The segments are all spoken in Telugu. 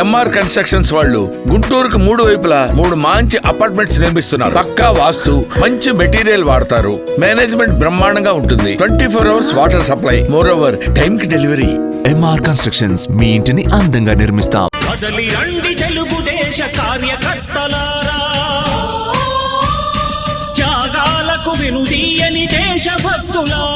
ఎంఆర్ కన్స్ట్రక్షన్స్ వాళ్ళు గుంటూరుకు మూడు వైపులా మూడు మంచి అపార్ట్మెంట్స్ నిర్మిస్తున్నారు. పక్కా వాస్తు మంచి మెటీరియల్ వాడతారు. మేనేజ్మెంట్ బ్రహ్మాండంగా ఉంటుంది. Twenty four hours water supply. More over time కి డెలివరీ ఎంఆర్ కన్స్ట్రక్షన్స్ మీ ఇంటిని అందంగా నిర్మిస్తాం. తెలుగుదేశ కార్యకర్తలారా. త్యాగాలకు వెనుదీయని దేశభక్తులారా.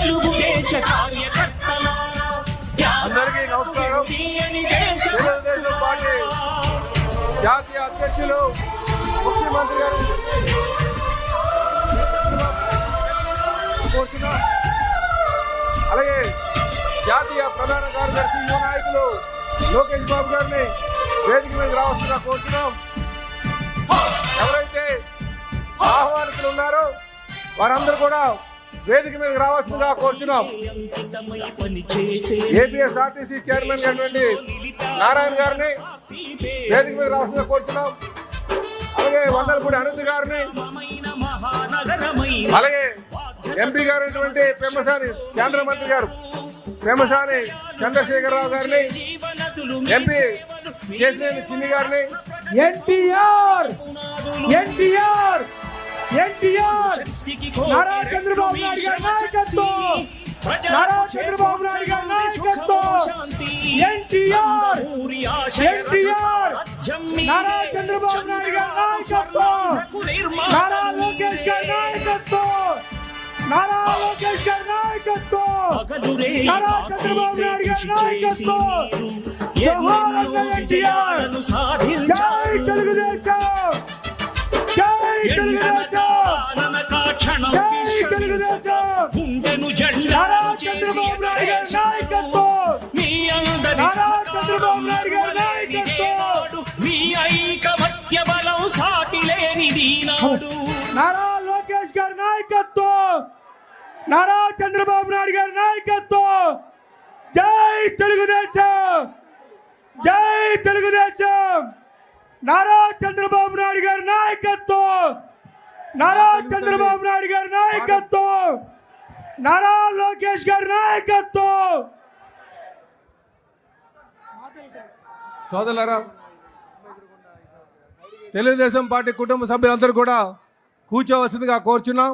జాతీయ అధ్యక్షులు ముఖ్యమంత్రి గారు కోరుతున్నాం. అలాగే జాతీయ ప్రధాన కార్యదర్శి యువ నాయకులు లోకేష్ బాబు గారిని వేదిక మీద రావాల్సిందిగా కోరుతున్నాం ఎవరైతే ఆహ్వానితులు ఉన్నారో వారందరూ కూడా వేదిక మీద రావాల్సిందిగా కోరుచున్నాం. అంకితమై ఏపీఎస్ఆర్టీసీ చైర్మన్ అయినటువంటి నారాయణ గారిని వేదిక మీద రావాల్సిందిగా కోరుచున్నాం. అలాగే వందలపూడి అనంత్ గారిని అలాగే ఎంపీ గారైనటువంటి పెమ్మసాని కేంద్ర మంత్రి గారు పెమ్మసాని చంద్రశేఖరరావు గారిని ఎంపీ చేసిన చిన్ని గారిని ఎన్టీఆర్! ఎన్టీఆర్! ఎన్టీఆర్! నారా చంద్రబాబు నాయుడు గారి నాయకత్వం! నారా చంద్రబాబు నాయుడు గారి నాయకత్వం! ఎన్టీఆర్! ఎన్టీఆర్! నారా చంద్రబాబు నాయుడు గారి నాయకత్వం! నారా లోకేష్ గారి నాయకత్వం! నారా లోకేష్ గారి నాయకత్వం! నారా చంద్రబాబు నాయుడు గారి నాయకత్వం! అన్న ఎన్టీఆర్! జై తెలుగుదేశం! గుండెను మీ అందరి ఐకమత్య బలం సాటి లేనిది నాడు నారా లోకేష్ గారి నాయకత్వం! నారా చంద్రబాబు నాయుడు గారి నాయకత్వం! జై తెలుగుదేశం! జై తెలుగుదేశం! నారా చంద్రబాబు నాయుడు గారి నాయకత్వం! నారా చంద్రబాబు నాయుడు గారి నాయకత్వం! నారా లోకేష్ గారి నాయకత్వం! సోదరులారా తెలుగుదేశం పార్టీ కుటుంబ సభ్యులందరూ కూడా కూర్చోవలసిందిగా కోరుచున్నాం.